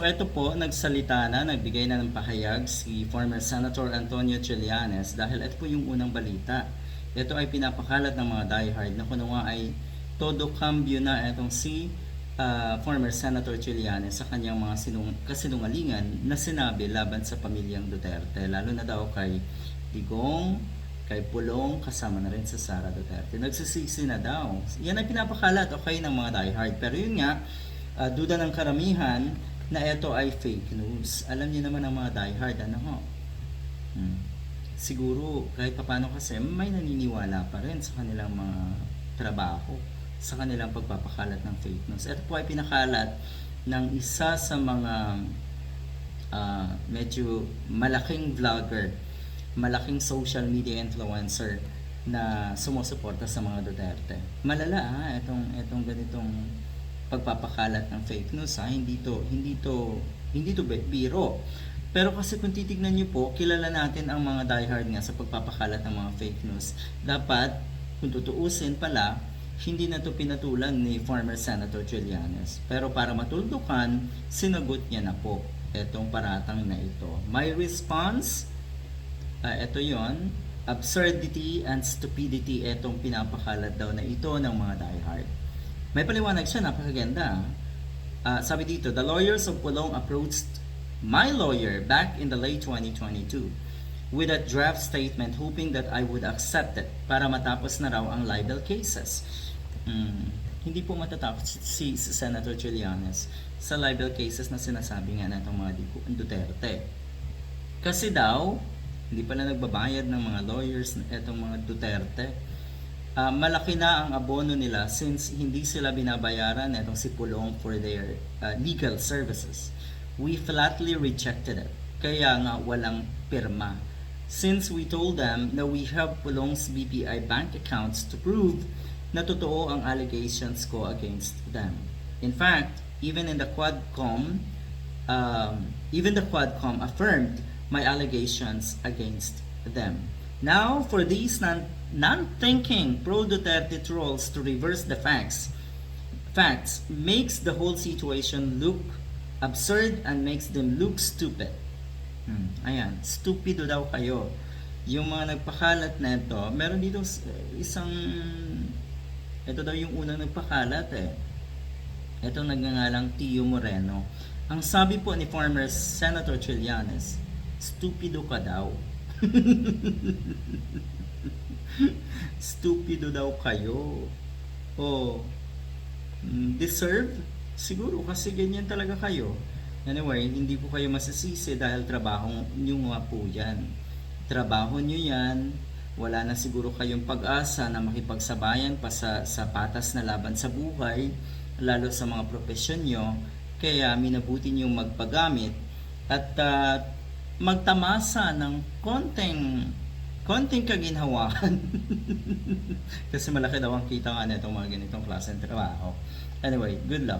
So ito po, nagsalita na, nagbigay na ng pahayag si former Senator Antonio Trillanes dahil ito po yung unang balita. Ito ay pinapakalat ng mga diehard na kuno nga ay todo cambio na itong si ah, former Senator Trillanes sa kanyang mga sinung kasinungalingan na sinabi laban sa pamilyang Duterte. Lalo na daw kay Digong, kay Pulong, kasama na rin sa Sara Duterte. Nagsisisi na daw. Yan ay pinapakalat, okay, ng mga diehard. Pero yun nga, ah, duda ng karamihan na ito ay fake news. Alam niyo naman ang mga diehard, ano ho? Hmm. Siguro, kahit papano kasi, may naniniwala pa rin sa kanilang mga trabaho, sa kanilang pagpapakalat ng fake news. Ito po ay pinakalat ng isa sa mga ah, medyo malaking vlogger, malaking social media influencer na sumusuporta sa mga Duterte. Malala ha, itong, itong ganitong pagpapakalat ng fake news ha, hindi to, hindi to, hindi to bi- biro. Pero kasi kung titignan niyo po, kilala natin ang mga diehard nga sa pagpapakalat ng mga fake news. Dapat, kung tutuusin pala, hindi na to pinatulan ni former Senator Trillanes. Pero para matuldukan, sinagot niya na po itong paratang na ito. My response, ah, ito yon absurdity and stupidity itong pinapakalat daw na ito ng mga diehard. May paliwanag siya, napakaganda. Ah, sabi dito, the lawyers of Pulong approached my lawyer back in the late 2022 with a draft statement hoping that I would accept it para matapos na raw ang libel cases. Hmm, hindi po matatapos si, si Senator Trillanes sa libel cases na sinasabi nga na itong mga Duterte. Kasi daw, hindi pala nagbabayad ng mga lawyers itong mga Duterte. Ah, malaki na ang abono nila since hindi sila binabayaran itong si Pulong for their ah, legal services. We flatly rejected it. Kaya nga walang pirma. Since we told them na we have Pulong's BPI bank accounts to prove na totoo ang allegations ko against them. In fact, even in the Quadcom, um, even the Quadcom affirmed my allegations against them. Now, for these non- non-thinking pro-Duterte trolls to reverse the facts, facts makes the whole situation look absurd and makes them look stupid. Hmm, ayan, stupido daw kayo. Yung mga nagpakalat na ito, meron dito isang, ito daw yung unang nagpakalat eh. Ito nagngangalang Tio Moreno. Ang sabi po ni former Senator Trillanes, stupido ka daw. stupido daw kayo. O, mm, deserve? Siguro kasi ganyan talaga kayo. Anyway, hindi po kayo masisisi dahil trabaho nyo nga po yan. Trabaho nyo yan, wala na siguro kayong pag-asa na makipagsabayan pa sa, sa patas na laban sa buhay, lalo sa mga profesyon nyo. Kaya minabuti nyo magpagamit at ah, magtamasa ng konting konting kaginhawaan. Kasi malaki daw ang kita nga nitong mga ganitong klase ng trabaho. Anyway, good luck.